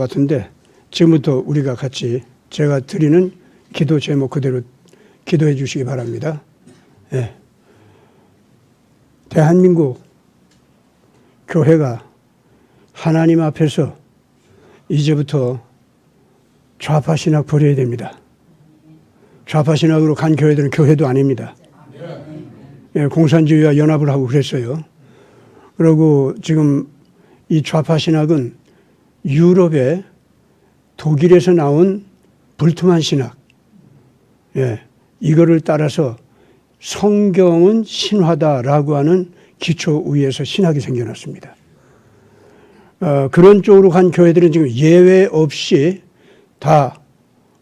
같은데 지금부터 우리가 같이 제가 드리는 기도 제목 그대로 기도해 주시기 바랍니다. 예. 대한민국 교회가 하나님 앞에서 이제부터 좌파 신학 버려야 됩니다. 좌파 신학으로 간 교회들은 교회도 아닙니다. 예, 공산주의와 연합을 하고 그랬어요. 그리고 지금 이 좌파 신학은 유럽의 독일에서 나온 불투만 신학, 예, 이거를 따라서 성경은 신화다라고 하는 기초 위에서 신학이 생겨났습니다. 어, 그런 쪽으로 간 교회들은 지금 예외 없이 다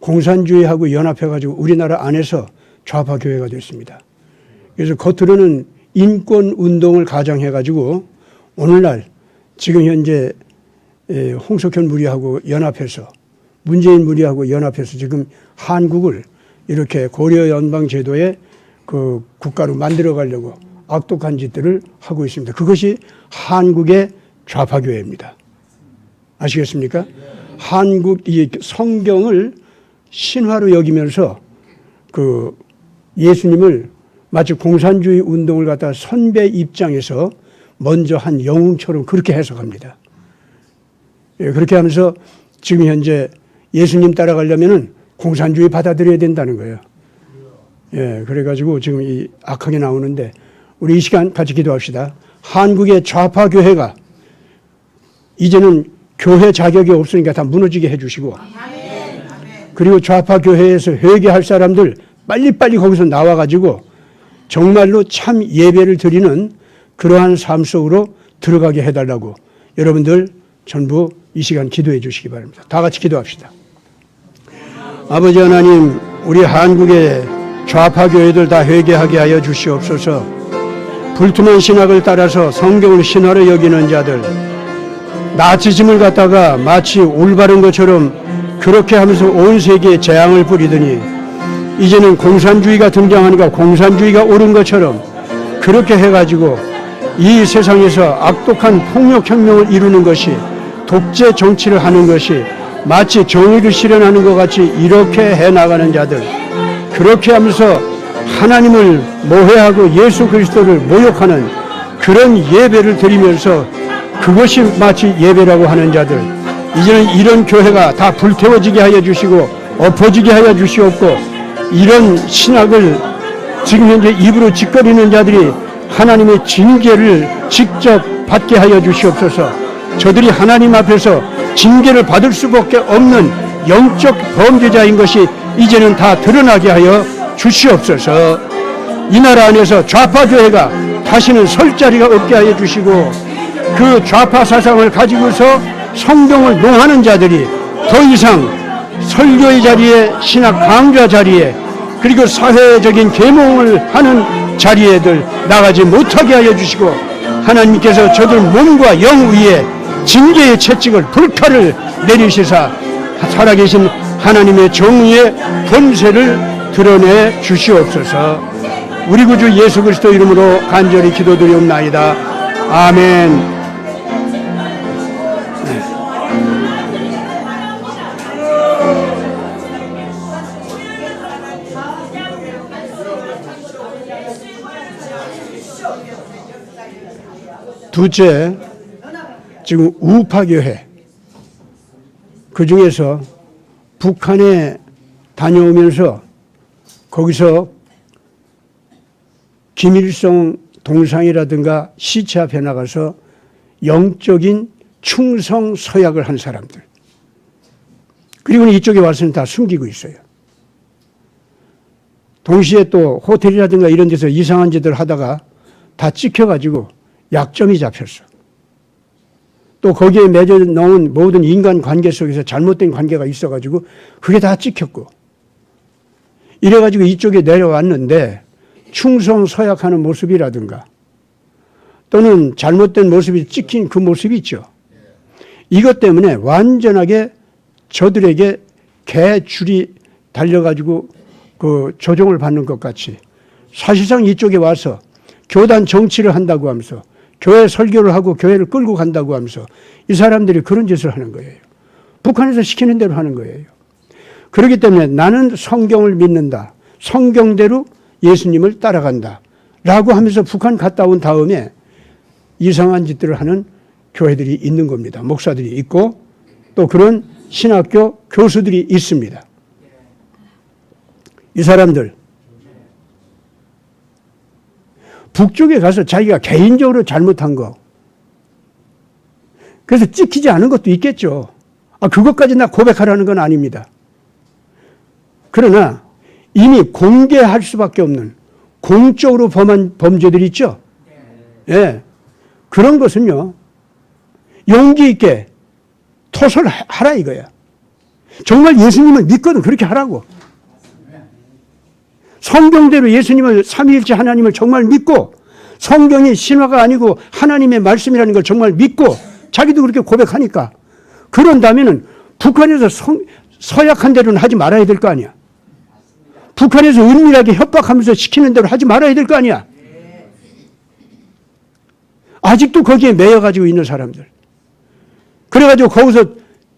공산주의하고 연합해가지고 우리나라 안에서 좌파 교회가 됐습니다. 그래서 겉으로는 인권 운동을 가장해가지고 오늘날 지금 현재 에, 홍석현 무리하고 연합해서 문재인 무리하고 연합해서 지금 한국을 이렇게 고려 연방 제도의 그 국가로 만들어 가려고 악독한 짓들을 하고 있습니다. 그것이 한국의 좌파 교회입니다. 아시겠습니까? 한국 이 성경을 신화로 여기면서 그 예수님을 마치 공산주의 운동을 갖다 선배 입장에서 먼저 한 영웅처럼 그렇게 해석합니다. 예, 그렇게 하면서 지금 현재 예수님 따라가려면은 공산주의 받아들여야 된다는 거예요. 예, 그래가지고 지금 이 악하게 나오는데 우리 이 시간 같이 기도합시다. 한국의 좌파 교회가 이제는 교회 자격이 없으니까 다 무너지게 해주시고 그리고 좌파 교회에서 회개할 사람들 빨리빨리 거기서 나와가지고 정말로 참 예배를 드리는 그러한 삶 속으로 들어가게 해달라고 여러분들 전부 이 시간 기도해 주시기 바랍니다. 다 같이 기도합시다. 아버지 하나님, 우리 한국의 좌파 교회들 다 회개하게 하여 주시옵소서. 불투만 신학을 따라서 성경을 신화로 여기는 자들, 나치즘을 갖다가 마치 올바른 것처럼 그렇게 하면서 온 세계에 재앙을 뿌리더니 이제는 공산주의가 등장하니까 공산주의가 옳은 것처럼 그렇게 해가지고 이 세상에서 악독한 폭력혁명을 이루는 것이 독재 정치를 하는 것이 마치 정의를 실현하는 것 같이 이렇게 해 나가는 자들. 그렇게 하면서 하나님을 모해하고 예수 그리스도를 모욕하는 그런 예배를 드리면서 그것이 마치 예배라고 하는 자들. 이제는 이런 교회가 다 불태워지게 하여 주시고 엎어지게 하여 주시옵고 이런 신학을 지금 현재 입으로 짓거리는 자들이 하나님의 징계를 직접 받게 하여 주시옵소서 저들이 하나님 앞에서 징계를 받을 수밖에 없는 영적 범죄자인 것이 이제는 다 드러나게 하여 주시옵소서. 이 나라 안에서 좌파 교회가 다시는 설 자리가 없게 하여 주시고 그 좌파 사상을 가지고서 성경을 농하는 자들이 더 이상 설교의 자리에 신학 강좌 자리에 그리고 사회적인 계몽을 하는 자리에들 나가지 못하게 하여 주시고 하나님께서 저들 몸과 영 위에 징계의 채찍을 불칼을 내리시사 살아계신 하나님의 정의의 본세를 드러내 주시옵소서. 우리 구주 예수 그리스도 이름으로 간절히 기도드리옵나이다. 아멘. 둘째, 지금 우파 교회 그 중에서 북한에 다녀오면서 거기서 김일성 동상이라든가 시체 앞에 나가서 영적인 충성 서약을 한 사람들. 그리고는 이쪽에 와서는 다 숨기고 있어요. 동시에 또 호텔이라든가 이런 데서 이상한 짓을 하다가 다 찍혀가지고 약점이 잡혔어. 또 거기에 맺어 놓은 모든 인간 관계 속에서 잘못된 관계가 있어가지고 그게 다 찍혔고 이래가지고 이쪽에 내려왔는데 충성 서약하는 모습이라든가 또는 잘못된 모습이 찍힌 그 모습이 있죠. 이것 때문에 완전하게 저들에게 개줄이 달려가지고 그 조종을 받는 것 같이 사실상 이쪽에 와서 교단 정치를 한다고 하면서 교회 설교를 하고 교회를 끌고 간다고 하면서 이 사람들이 그런 짓을 하는 거예요. 북한에서 시키는 대로 하는 거예요. 그렇기 때문에 나는 성경을 믿는다. 성경대로 예수님을 따라간다. 라고 하면서 북한 갔다 온 다음에 이상한 짓들을 하는 교회들이 있는 겁니다. 목사들이 있고 또 그런 신학교 교수들이 있습니다. 이 사람들 북쪽에 가서 자기가 개인적으로 잘못한 거 그래서 찍히지 않은 것도 있겠죠. 아, 그것까지 나 고백하라는 건 아닙니다. 그러나 이미 공개할 수밖에 없는 공적으로 범한 범죄들 있죠. 예. 그런 것은요, 용기 있게 토설하라 이거야. 정말 예수님을 믿거든 그렇게 하라고. 성경대로 예수님을 삼위일체 하나님을 정말 믿고 성경이 신화가 아니고 하나님의 말씀이라는 걸 정말 믿고 자기도 그렇게 고백하니까 그런다면은 북한에서 성, 서약한 대로는 하지 말아야 될 거 아니야. 북한에서 은밀하게 협박하면서 시키는 대로 하지 말아야 될 거 아니야. 아직도 거기에 매여 가지고 있는 사람들. 그래 가지고 거기서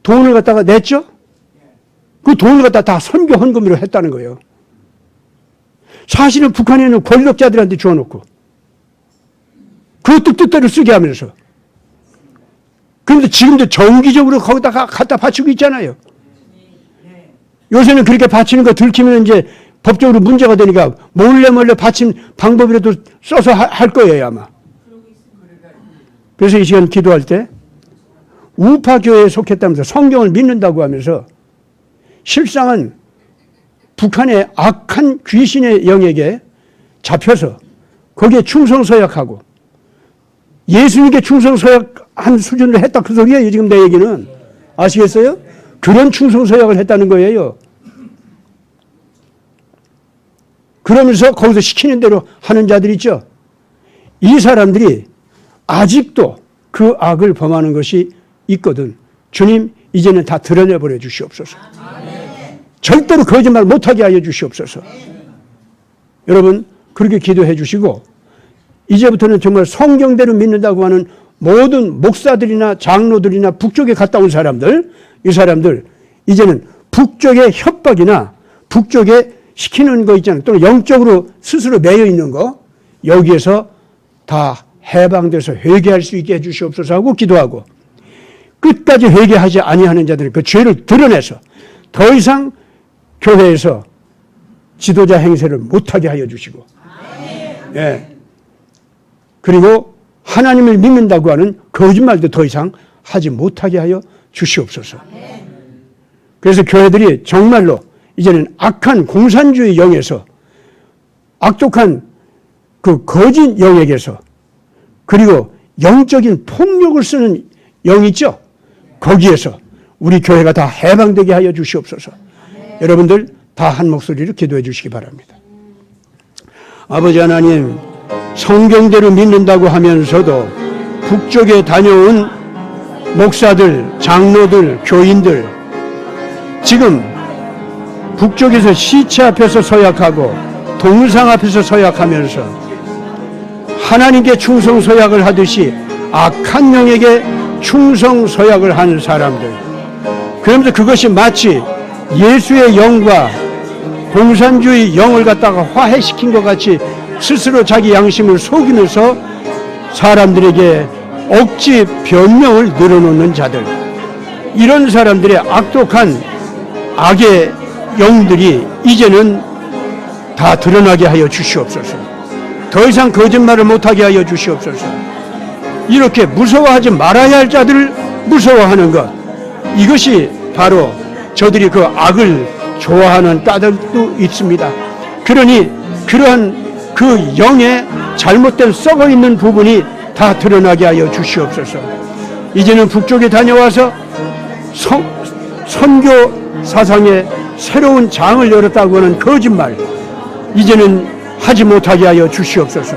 돈을 갖다가 냈죠? 그 돈을 갖다 다 선교 헌금으로 했다는 거예요. 사실은 북한에는 권력자들한테 주어놓고 그것도 뜻대로 쓰게 하면서 그런데 지금도 정기적으로 거기다가 갖다 바치고 있잖아요. 요새는 그렇게 바치는 거 들키면 이제 법적으로 문제가 되니까 몰래 몰래 바친 방법이라도 써서 하- 할 거예요 아마. 그래서 이 시간 기도할 때 우파 교회에 속했다면서 성경을 믿는다고 하면서 실상은 북한의 악한 귀신의 영에게 잡혀서 거기에 충성서약하고 예수님께 충성서약한 수준으로 했다 그 소리예요 지금 내 얘기는 아시겠어요? 그런 충성서약을 했다는 거예요. 그러면서 거기서 시키는 대로 하는 자들 있죠. 이 사람들이 아직도 그 악을 범하는 것이 있거든. 주님, 이제는 다 드러내버려 주시옵소서. 절대로 거짓말 못하게 하여 주시옵소서. 여러분, 그렇게 기도해 주시고, 이제부터는 정말 성경대로 믿는다고 하는 모든 목사들이나 장로들이나 북쪽에 갔다 온 사람들, 이 사람들, 이제는 북쪽의 협박이나 북쪽에 시키는 거 있잖아요. 또는 영적으로 스스로 매여 있는 거, 여기에서 다 해방돼서 회개할 수 있게 해주시옵소서 하고 기도하고, 끝까지 회개하지 아니하는 자들이 그 죄를 드러내서 더 이상 교회에서 지도자 행세를 못하게 하여 주시고, 예. 그리고 하나님을 믿는다고 하는 거짓말도 더 이상 하지 못하게 하여 주시옵소서. 그래서 교회들이 정말로 이제는 악한 공산주의 영에서 악독한 그 거짓 영에게서 그리고 영적인 폭력을 쓰는 영 있죠? 거기에서 우리 교회가 다 해방되게 하여 주시옵소서. 여러분들 다 한 목소리로 기도해 주시기 바랍니다. 아버지 하나님, 성경대로 믿는다고 하면서도 북쪽에 다녀온 목사들, 장로들, 교인들, 지금 북쪽에서 시체 앞에서 서약하고 동상 앞에서 서약하면서 하나님께 충성 서약을 하듯이 악한 영에게 충성 서약을 하는 사람들. 그러면서 그것이 마치 예수의 영과 공산주의 영을 갖다가 화해시킨 것 같이 스스로 자기 양심을 속이면서 사람들에게 억지 변명을 늘어놓는 자들. 이런 사람들의 악독한 악의 영들이 이제는 다 드러나게 하여 주시옵소서. 더 이상 거짓말을 못하게 하여 주시옵소서. 이렇게 무서워하지 말아야 할 자들을 무서워하는 것. 이것이 바로 저들이 그 악을 좋아하는 까닭도 있습니다. 그러니 그러한 그 영의 잘못된 썩어 있는 부분이 다 드러나게 하여 주시옵소서. 이제는 북쪽에 다녀와서 성, 선교 사상에 새로운 장을 열었다고 하는 거짓말, 이제는 하지 못하게 하여 주시옵소서.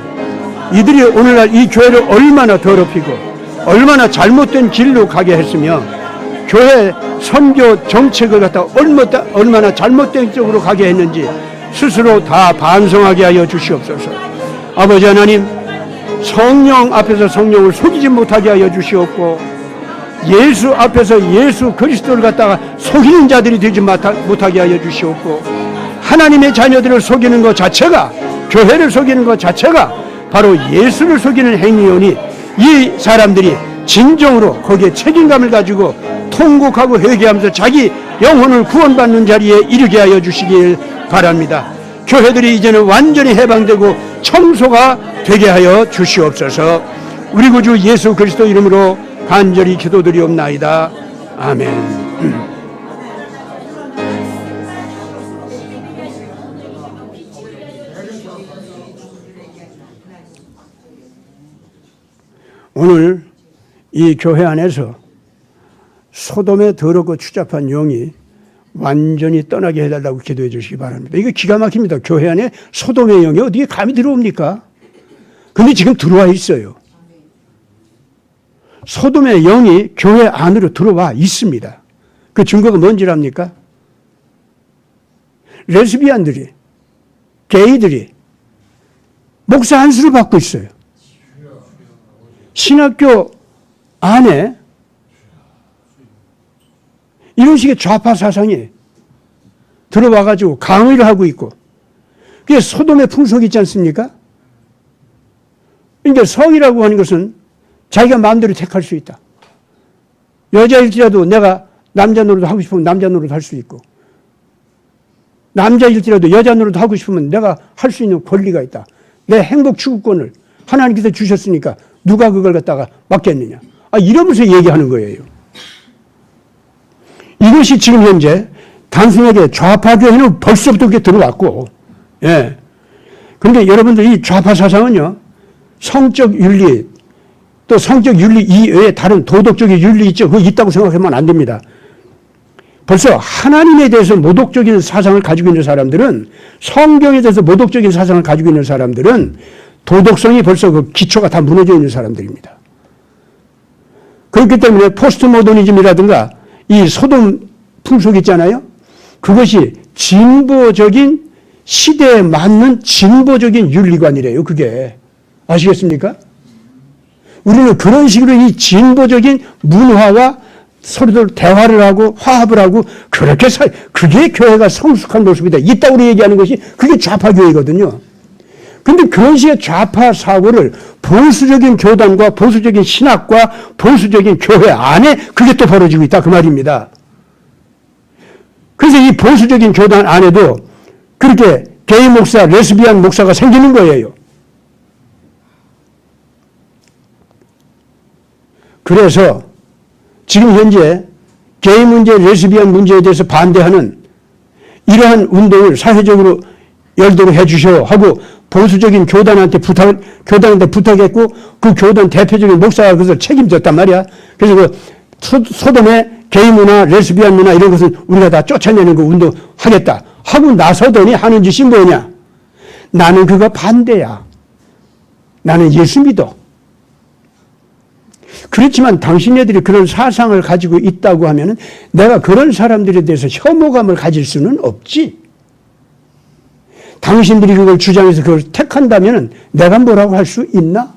이들이 오늘날 이 교회를 얼마나 더럽히고 얼마나 잘못된 길로 가게 했으며 교회 선교 정책을 갖다 얼마나, 얼마나 잘못된 쪽으로 가게 했는지 스스로 다 반성하게 하여 주시옵소서. 아버지 하나님, 성령 앞에서 성령을 속이지 못하게 하여 주시옵고 예수 앞에서 예수 그리스도를 갖다가 속이는 자들이 되지 못하- 못하게 하여 주시옵고 하나님의 자녀들을 속이는 것 자체가 교회를 속이는 것 자체가 바로 예수를 속이는 행위이오니 이 사람들이 진정으로 거기에 책임감을 가지고 통곡하고 회개하면서 자기 영혼을 구원받는 자리에 이르게 하여 주시길 바랍니다. 교회들이 이제는 완전히 해방되고 청소가 되게 하여 주시옵소서. 우리 구주 예수 그리스도 이름으로 간절히 기도드리옵나이다. 아멘. 오늘 이 교회 안에서 소돔에 더럽고 추잡한 영이 완전히 떠나게 해달라고 기도해 주시기 바랍니다. 이거 기가 막힙니다. 교회 안에 소돔의 영이 어디에 감히 들어옵니까? 근데 지금 들어와 있어요. 소돔의 영이 교회 안으로 들어와 있습니다. 그 증거가 뭔지 압니까? 레즈비안들이, 게이들이 목사 안수를 받고 있어요. 신학교 안에 이런 식의 좌파 사상이 들어와가지고 강의를 하고 있고, 그게 소돔의 풍속이 있지 않습니까? 그러니까 성이라고 하는 것은 자기가 마음대로 택할 수 있다. 여자일지라도 내가 남자 노릇 하고 싶으면 남자 노릇 할 수 있고, 남자일지라도 여자 노릇 하고 싶으면 내가 할 수 있는 권리가 있다. 내 행복 추구권을 하나님께서 주셨으니까 누가 그걸 갖다가 막겠느냐. 아, 이러면서 얘기하는 거예요. 이것이 지금 현재 단순하게 좌파 교회는 벌써부터 그게 들어왔고, 예. 그런데 여러분들 이 좌파 사상은요, 성적 윤리, 또 성적 윤리 이외에 다른 도덕적인 윤리 있죠. 그거 있다고 생각하면 안 됩니다. 벌써 하나님에 대해서 모독적인 사상을 가지고 있는 사람들은 성경에 대해서 모독적인 사상을 가지고 있는 사람들은 도덕성이 벌써 그 기초가 다 무너져 있는 사람들입니다. 그렇기 때문에 포스트 모더니즘이라든가 이 소돔 풍속 있잖아요. 그것이 진보적인 시대에 맞는 진보적인 윤리관이래요. 그게 아시겠습니까? 우리는 그런 식으로 이 진보적인 문화와 서로들 대화를 하고 화합을 하고 그렇게 살 그게 교회가 성숙한 모습이다. 이따구로 얘기하는 것이 그게 좌파 교회거든요. 근데 그런 식의 좌파 사고를 보수적인 교단과 보수적인 신학과 보수적인 교회 안에 그게 또 벌어지고 있다. 그 말입니다. 그래서 이 보수적인 교단 안에도 그렇게 게이 목사, 레스비안 목사가 생기는 거예요. 그래서 지금 현재 게이 문제, 레스비안 문제에 대해서 반대하는 이러한 운동을 사회적으로 열도록 해주셔 하고 보수적인 교단한테 부탁, 교단한테 부탁했고 그 교단 대표적인 목사가 그것을 책임졌단 말이야. 그래서 그 소, 소돔의 게이 문화, 레스비안 문화 이런 것은 우리가 다 쫓아내는 그 운동 하겠다. 하고 나서더니 하는 짓이 뭐냐? 나는 그거 반대야. 나는 예수 믿어. 그렇지만 당신네들이 그런 사상을 가지고 있다고 하면은 내가 그런 사람들에 대해서 혐오감을 가질 수는 없지. 당신들이 그걸 주장해서 그걸 택한다면은 내가 뭐라고 할 수 있나?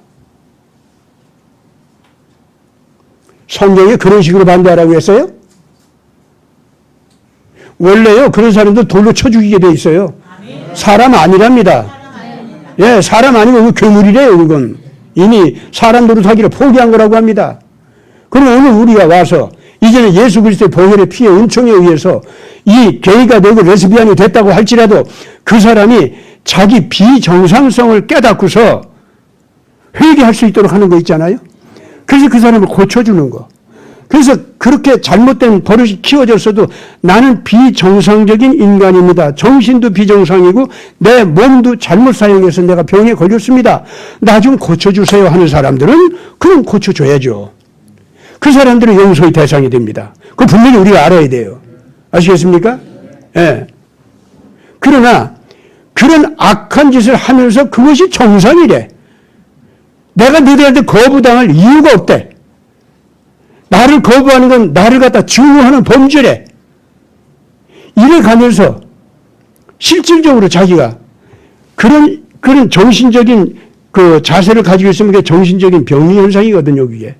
성경에 그런 식으로 반대하라고 했어요? 원래요, 그런 사람들 돌로 쳐 죽이게 돼 있어요. 사람 아니랍니다. 예, 사람 아니고 그 괴물이래요, 그건. 이미 사람 노릇하기를 포기한 거라고 합니다. 그럼 오늘 우리가 와서 이제는 예수 그리스도의 보혈의 피의 은총에 의해서 이 게이가 되고 레스비안이 됐다고 할지라도 그 사람이 자기 비정상성을 깨닫고서 회개할 수 있도록 하는 거 있잖아요. 그래서 그 사람을 고쳐주는 거. 그래서 그렇게 잘못된 버릇이 키워졌어도 나는 비정상적인 인간입니다. 정신도 비정상이고 내 몸도 잘못 사용해서 내가 병에 걸렸습니다. 나 좀 고쳐주세요 하는 사람들은 그럼 고쳐줘야죠. 그 사람들은 용서의 대상이 됩니다. 그 분명히 우리가 알아야 돼요. 아시겠습니까? 예. 네. 그러나 그런 악한 짓을 하면서 그것이 정상이래. 내가 너희들한테 거부당할 이유가 없대. 나를 거부하는 건 나를 갖다 증오하는 범죄래. 이래 가면서 실질적으로 자기가 그런, 그런 정신적인 그 자세를 가지고 있으면 그게 정신적인 병리 현상이거든요, 그게.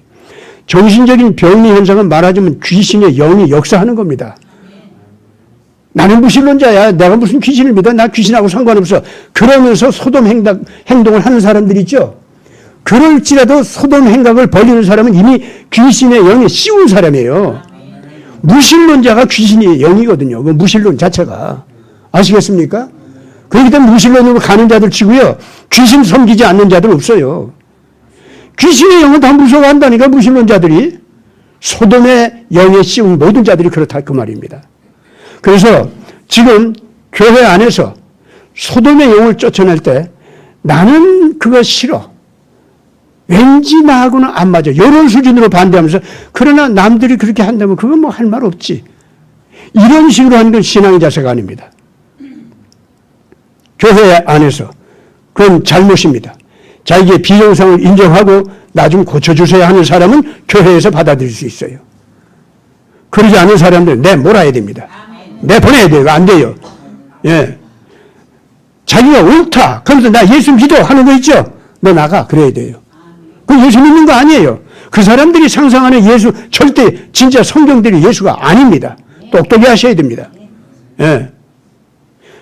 정신적인 병리 현상은 말하자면 귀신의 영이 역사하는 겁니다. 나는 무신론자야. 내가 무슨 귀신을 믿어? 나 귀신하고 상관없어. 그러면서 소돔 행동, 행동을 하는 사람들 있죠. 그럴지라도 소돔 행각을 벌리는 사람은 이미 귀신의 영에 씌운 사람이에요. 무신론자가 귀신의 영이거든요. 그 무신론 자체가. 아시겠습니까? 그렇기 때문에 무신론으로 가는 자들 치고요. 귀신 섬기지 않는 자들 없어요. 귀신의 영은 다 무서워한다니까 무신론자들이. 소돔의 영에 씌운 모든 자들이 그렇다 그 말입니다. 그래서 지금 교회 안에서 소돔의 영을 쫓아낼 때 나는 그거 싫어. 왠지 나하고는 안 맞아. 이런 수준으로 반대하면서 그러나 남들이 그렇게 한다면 그건 뭐 할 말 없지. 이런 식으로 하는 건 신앙의 자세가 아닙니다. 교회 안에서 그건 잘못입니다. 자기의 비정상을 인정하고 나 좀 고쳐주세요 하는 사람은 교회에서 받아들일 수 있어요. 그러지 않은 사람들은 내 몰아야 됩니다. 내 보내야 돼요. 안 돼요. 예. 자기가 옳다. 그러면서 나 예수 믿어 하는 거 있죠? 너 나가. 그래야 돼요. 그 예수 믿는 거 아니에요. 그 사람들이 상상하는 예수 절대 진짜 성경들이 예수가 아닙니다. 똑똑히 하셔야 됩니다. 예.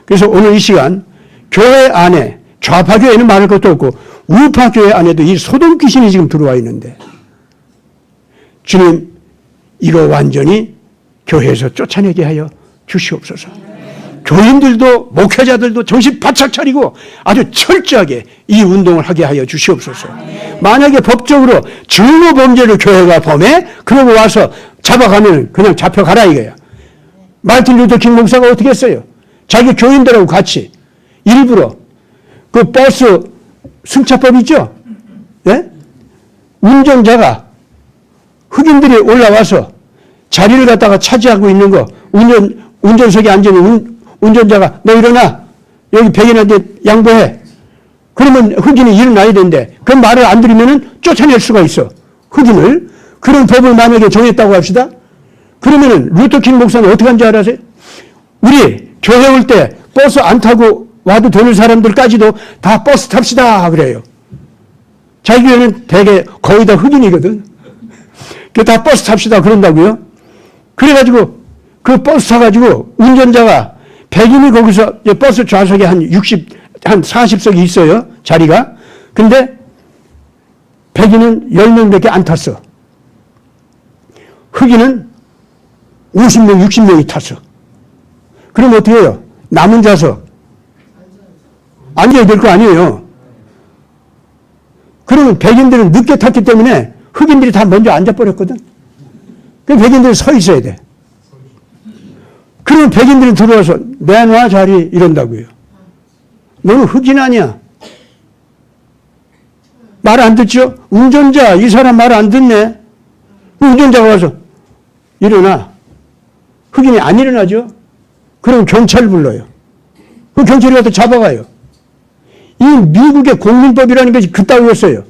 그래서 오늘 이 시간 교회 안에 좌파 교회는 말할 것도 없고 우파 교회 안에도 이 소돔 귀신이 지금 들어와 있는데 주님 이거 완전히 교회에서 쫓아내게 하여 주시옵소서. 교인들도 목회자들도 정신 바짝 차리고 아주 철저하게 이 운동을 하게 하여 주시옵소서. 만약에 법적으로 증오 범죄를 교회가 범해 그러고 와서 잡아가면 그냥 잡혀가라 이거야. 마틴 루터 킹 목사가 어떻게 했어요? 자기 교인들하고 같이 일부러 그 버스 승차법 있죠? 예? 운전자가 흑인들이 올라와서 자리를 갖다가 차지하고 있는 거 운전 운전석에 앉은 운, 운전자가 너 일어나 여기 백인한테 양보해 그러면 흑인이 일어나야 되는데 그 말을 안 들으면은 쫓아낼 수가 있어 흑인을 그런 법을 만약에 정했다고 합시다 그러면은 루터킹 목사는 어떻게 한줄 알아세요? 우리 교회 올 때 버스 안 타고 와도 되는 사람들까지도 다 버스 탑시다 그래요. 자기 교회는 대개 거의 다 흑인이거든. 그다 버스 탑시다 그런다고요. 그래가지고 그 버스 타가지고 운전자가 백인이 거기서 이제 버스 좌석에 한 60, 한 40석이 있어요. 자리가. 근데 백인은 10명 밖에 안 탔어. 흑인은 50명, 60명이 탔어. 그럼 어떻게 해요? 남은 좌석. 앉아야 될 거 아니에요. 그러면 백인들은 늦게 탔기 때문에 흑인들이 다 먼저 앉아버렸거든. 그 백인들이 서 있어야 돼. 그러면 백인들이 들어와서 내놔 자리 이런다고요. 너는 흑인 아니야. 말 안 듣죠? 운전자, 이 사람 말 안 듣네. 운전자가 와서 일어나. 흑인이 안 일어나죠? 그럼 경찰 불러요. 그 경찰이 와서 잡아가요. 이 미국의 공민법이라는 것이 그따위였어요.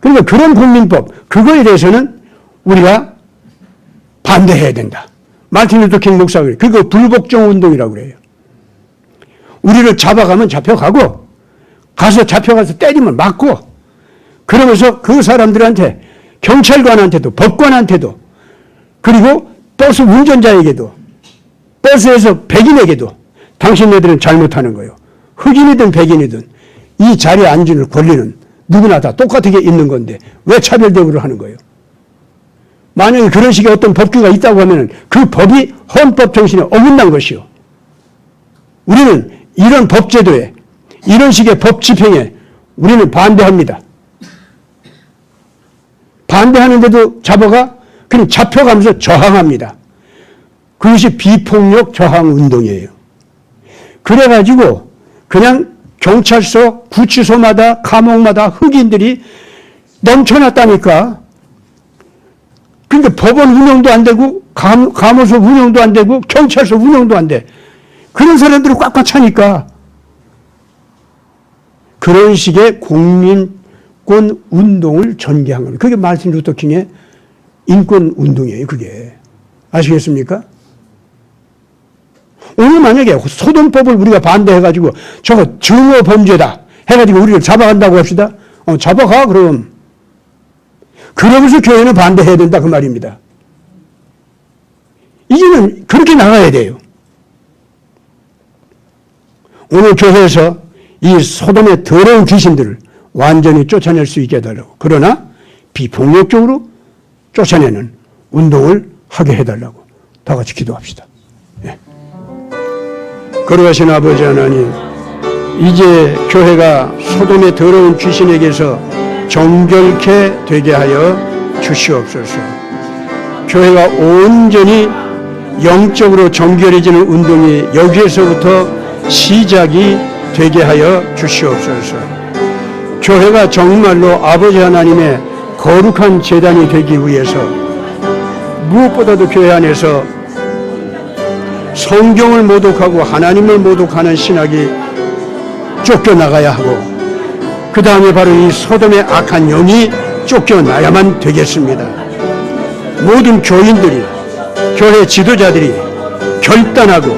그러니까 그런 국민법, 그거에 대해서는 우리가 반대해야 된다. 마틴 루터 킹 목사가 그래요. 그거 불복종 운동이라고 그래요. 우리를 잡아가면 잡혀가고, 가서 잡혀가서 때리면 맞고, 그러면서 그 사람들한테, 경찰관한테도, 법관한테도, 그리고 버스 운전자에게도, 버스에서 백인에게도, 당신네들은 잘못하는 거예요. 흑인이든 백인이든 이 자리에 앉을 권리는 누구나 다 똑같게 있는 건데 왜 차별 대우를 하는 거예요? 만약에 그런 식의 어떤 법규가 있다고 하면 그 법이 헌법 정신에 어긋난 것이요. 우리는 이런 법제도에 이런 식의 법 집행에 우리는 반대합니다. 반대하는데도 잡아가 그냥 잡혀가면서 저항합니다. 그것이 비폭력 저항 운동이에요. 그래가지고 그냥 경찰서, 구치소마다, 감옥마다 흑인들이 넘쳐났다니까. 그러니까 법원 운영도 안 되고, 감, 감호소 운영도 안 되고, 경찰서 운영도 안 돼. 그런 사람들이 꽉꽉 차니까. 그런 식의 국민권 운동을 전개한 겁니다. 그게 마틴 루터 킹의 인권 운동이에요, 그게. 아시겠습니까? 오늘 만약에 소돔법을 우리가 반대해가지고 저거 증오 범죄다 해가지고 우리를 잡아간다고 합시다. 어, 잡아가 그럼. 그러면서 교회는 반대해야 된다 그 말입니다. 이제는 그렇게 나가야 돼요. 오늘 교회에서 이 소돔의 더러운 귀신들을 완전히 쫓아낼 수 있게 해달라고. 그러나 비폭력적으로 쫓아내는 운동을 하게 해달라고. 다 같이 기도합시다. 예. 거룩하신 아버지 하나님, 이제 교회가 소돔의 더러운 귀신에게서 정결케 되게 하여 주시옵소서. 교회가 온전히 영적으로 정결해지는 운동이 여기에서부터 시작이 되게 하여 주시옵소서. 교회가 정말로 아버지 하나님의 거룩한 재단이 되기 위해서 무엇보다도 교회 안에서 성경을 모독하고 하나님을 모독하는 신학이 쫓겨나가야 하고 그 다음에 바로 이 소돔의 악한 영이 쫓겨나야만 되겠습니다. 모든 교인들이 교회 지도자들이 결단하고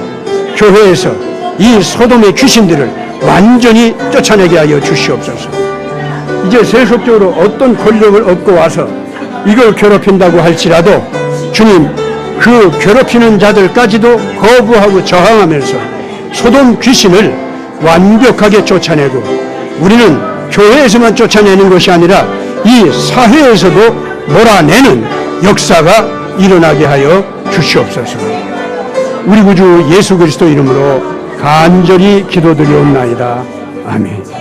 교회에서 이 소돔의 귀신들을 완전히 쫓아내게 하여 주시옵소서. 이제 세속적으로 어떤 권력을 얻고 와서 이걸 괴롭힌다고 할지라도 주님 그 괴롭히는 자들까지도 거부하고 저항하면서 소돔 귀신을 완벽하게 쫓아내고 우리는 교회에서만 쫓아내는 것이 아니라 이 사회에서도 몰아내는 역사가 일어나게 하여 주시옵소서. 우리 구주 예수 그리스도 이름으로 간절히 기도드리옵나이다. 아멘.